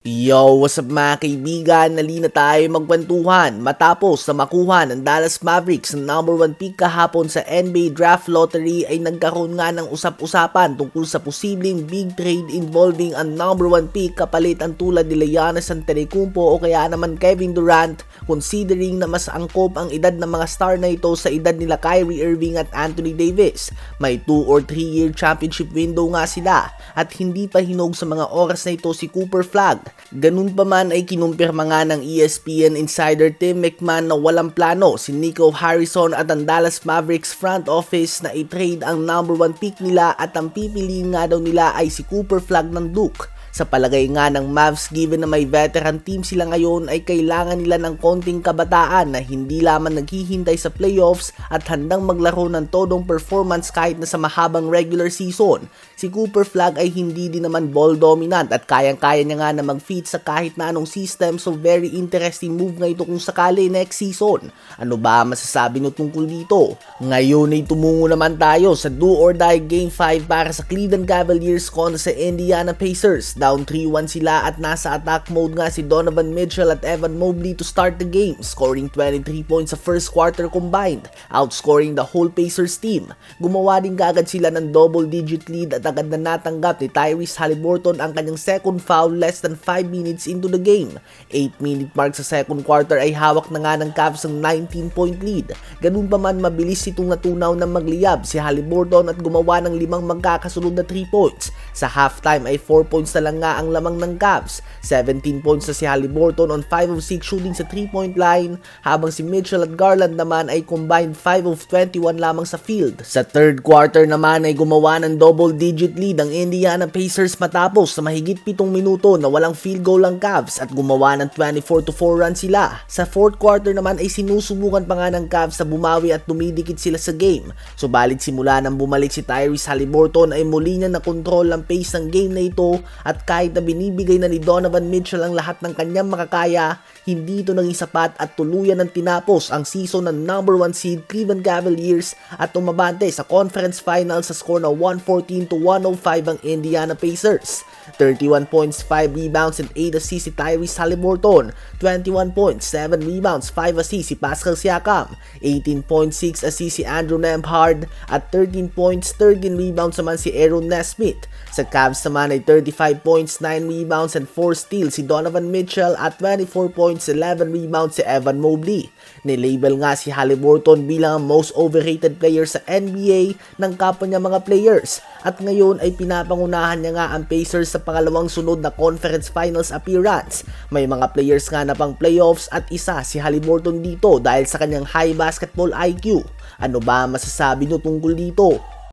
Yo, what's up mga kaibigan? Nali na tayo magkwentuhan matapos na makuha ng Dallas Mavericks ng number 1 pick kahapon sa NBA Draft Lottery ay nagkaroon nga ng usap-usapan tungkol sa posibleng big trade involving ang number 1 pick kapalit ang tulad ni Giannis Antetokounmpo o kaya naman Kevin Durant considering na mas angkop ang edad ng mga star na ito sa edad nila Kyrie Irving at Anthony Davis. May 2 or 3 year championship window nga sila at hindi pa hinog sa mga oras na ito si Cooper Flag. Ganun pa man ay kinumpirma nga ng ESPN insider Tim McMahon na walang plano si Nico Harrison at ang Dallas Mavericks front office na i-trade ang number 1 pick nila at ang pipiliin nga daw nila ay si Cooper Flag ng Duke. Sa palagay nga ng Mavs given na may veteran team sila ngayon ay kailangan nila ng konting kabataan na hindi lamang naghihintay sa playoffs at handang maglaro ng todong performance kahit na sa mahabang regular season. Si Cooper Flag ay hindi din naman ball dominant at kayang-kaya niya nga na mag-fit sa kahit na anong system so very interesting move nga ito kung sakali next season. Ano ba masasabi nyo tungkol dito? Ngayon ay tumungo naman tayo sa do or die game 5 para sa Cleveland Cavaliers kontra sa Indiana Pacers. Down 3-1 sila at nasa attack mode nga si Donovan Mitchell at Evan Mobley to start the game, scoring 23 points sa first quarter combined, outscoring the whole Pacers team. Gumawa din kagad sila ng double digit lead at agad na natanggap ni Tyrese Halliburton ang kanyang second foul less than 5 minutes into the game. 8 minute mark sa second quarter ay hawak na nga ng Cavs ang 19 point lead. Ganun pa man mabilis itong natunaw na magliyab si Halliburton at gumawa ng limang magkakasunod na 3 points. Sa halftime ay 4 points na lang nga ang lamang ng Cavs. 17 points na si Halliburton on 5 of 6 shooting sa 3 point line habang si Mitchell at Garland naman ay combined 5 of 21 lamang sa field. Sa third quarter naman ay gumawa ng double digit lead ang Indiana Pacers matapos sa mahigit 7 minuto na walang field goal ang Cavs at gumawa ng 24 to 4 run sila. Sa fourth quarter naman ay sinusubukan pa nga ng Cavs na bumawi at dumidikit sila sa game. Subalit simula nang bumalik si Tyrese Halliburton ay muli niya na control ang pace ng game na ito at kahit na binibigay na ni Donovan Mitchell ang lahat ng kanyang makakaya, hindi ito naging sapat at tuluyan ng tinapos ang season ng number 1 seed Cleveland Cavaliers at umabante sa conference finals sa score na 114 to 105 ang Indiana Pacers. 31 points, 5 rebounds, and 8 assists si Tyrese Halliburton. 21 points, 7 rebounds, 5 assists si Pascal Siakam. 18.6 assists si Andrew Nembhard. At 13 points, 13 rebounds naman si Aaron Nesmith. Sa Cavs naman ay 35 points, 9 rebounds, and 4 steals si Donovan Mitchell at 24 points, 11 rebounds si Evan Mobley. Nilabel nga si Halliburton bilang ang most overrated player sa NBA ng kapwa niya mga players at ngayon ay pinapangunahan niya nga ang Pacers sa pangalawang sunod na conference finals appearance. May mga players nga na pang playoffs at isa si Halliburton dito dahil sa kanyang high basketball IQ. Ano ba masasabi nyo tungkol dito?